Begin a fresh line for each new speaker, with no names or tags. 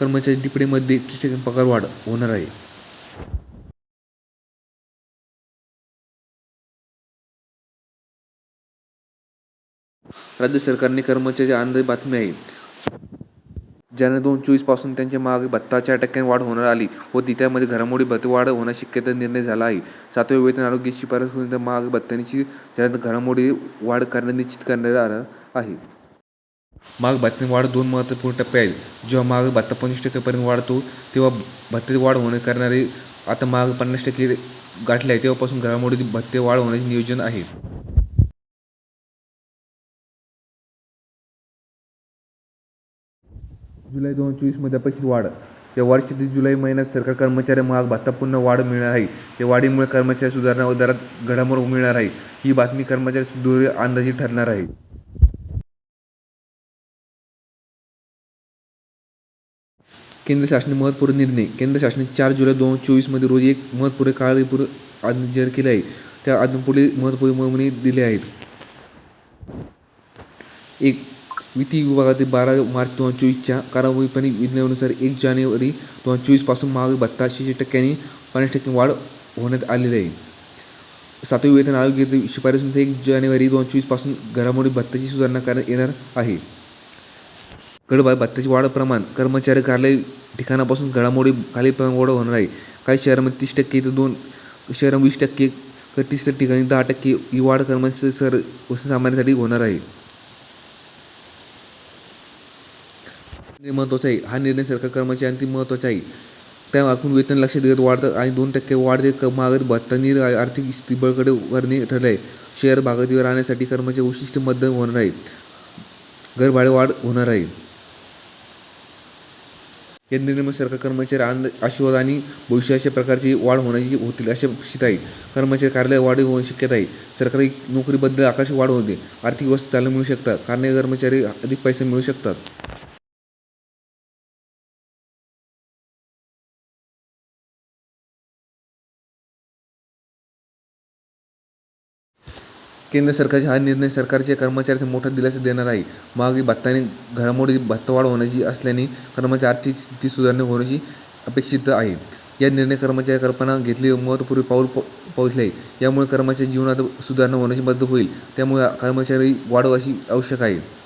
कर्मचारी डिपडेमध्ये तीस टक्के पगार वाढ होणार आहे. राज्य सरकारने कर्मचारी आनंदी बातमी आहे. ज्यांना दोन चोवीसपासून त्यांच्या मागे भत्ता चार टक्क्यांनी वाढ होणार आली होती. त्यामध्ये घरामोडी भत्ते वाढ शक्यता निर्णय झाला आहे. सातव्या वेतन आरोग्य शिफारस होऊन त्या मागे भत्त्यांची जाहिरात घडामोडी वाढ करण्यात निश्चित करण्यात आलं आहे. माग बातमी वाढ दोन महत्त्वपूर्ण टप्पे आहेत. जेव्हा माग भत्ता पंचवीस टक्केपर्यंत वाढतो तेव्हा भत्ते वाढ होणे करणारे आता माग पन्नास टक्के गाठले आहे तेव्हापासून घडामोडी भत्ते वाढ होण्याचे नियोजन आहे. जुलै दोन चोवीसमध्ये अपेक्षित वाढ. या वर्षातील जुलै महिन्यात सरकार कर्मचारी महाग भत्ता पुन्हा वाढ मिळणार आहे. या वाढीमुळे कर्मचारी सुधारणा दरात घडामोड मिळणार आहे. ही बातमी कर्मचारी सुदूर अंदाजी ठरणार आहे. केंद्र शासनाने महत्त्वपूर्ण निर्णय केंद्र शासनाने चार जुलै दोन चोवीसमध्ये रोजी एक महत्त्वपूर्ण काळजीपूर्व आदेश जाहीर केले आहे. त्या आदेश पुढे महत्त्वपूर्ण निर्णय दिले आहेत. एक वित्तीय विभागातील बारा मार्च दोन हजार चोवीसच्या कारावाईपणी विज्ञानुसार एक जानेवारी दोन हजार चोवीसपासून महाग भत्ता शहाऐंशी टक्क्यांनी पन्नास टक्के वाढ होण्यात आलेली आहे. सातवी वेतन आयोगातील शिफारसीनुसार एक जानेवारी दोन चोवीसपासून घरामोडी भत्त्याची सुधारणा करण्यात येणार आहे. गडबाय भत्त्याची वाढ प्रमाण कर्मचारी कार्यालय ठिकाणापासून घडामोडी खाली प्रमाण वाढ होणार आहे. काही शहरामध्ये तीस टक्के तर दोन शहरामध्ये वीस टक्के तर तीस ठिकाणी दहा टक्के ही वाढ कर्मचारी सर सामान्यासाठी होणार आहे. निर्णय महत्त्वाचा आहे. हा निर्णय सरकार कर्मचाऱ्यांसाठी महत्त्वाचा आहे. त्या मागून वेतन लक्षात घेत वाढतं आणि दोन टक्के वाढ क मागत भत्तानी आर्थिक स्थिती बळकडे करणे ठरले आहे. शहर भागातील राहण्यासाठी कर्मचारी विशिष्ट मध्यम होणार आहे. घरभाडे वाढ होणार आहे. या सरकार कर्मचारी आनंद आशीर्वाद आणि भविष्य अशा प्रकारची वाढ होण्याची होतील असे अपेक्षित आहे. कर्मचारी कार्यालय वाढ होण्याची शक्यता आहे. सरकारी नोकरीबद्दल आकाश वाढ होते आर्थिक व्यवस्था चालू मिळू शकतात. कारण कर्मचारी अधिक पैसे मिळू शकतात. केंद्र सरकारचा हा निर्णय सरकारच्या कर्मचाऱ्यांना मोठा दिलासा देणार आहे. मागे भत्ताने घरामोडी भत्तावाढ होण्याची असल्याने कर्मचारी आर्थिक स्थिती सुधारणे होण्याची अपेक्षित आहे. या निर्णय कर्मचारी कल्पना घेतली महत्त्वपूर्वी पाऊल प पोहोचले. आहे यामुळे कर्मचारी जीवनात सुधारणा होण्याची मदत होईल. त्यामुळे कर्मचारी वाढ अशी आवश्यक आहे.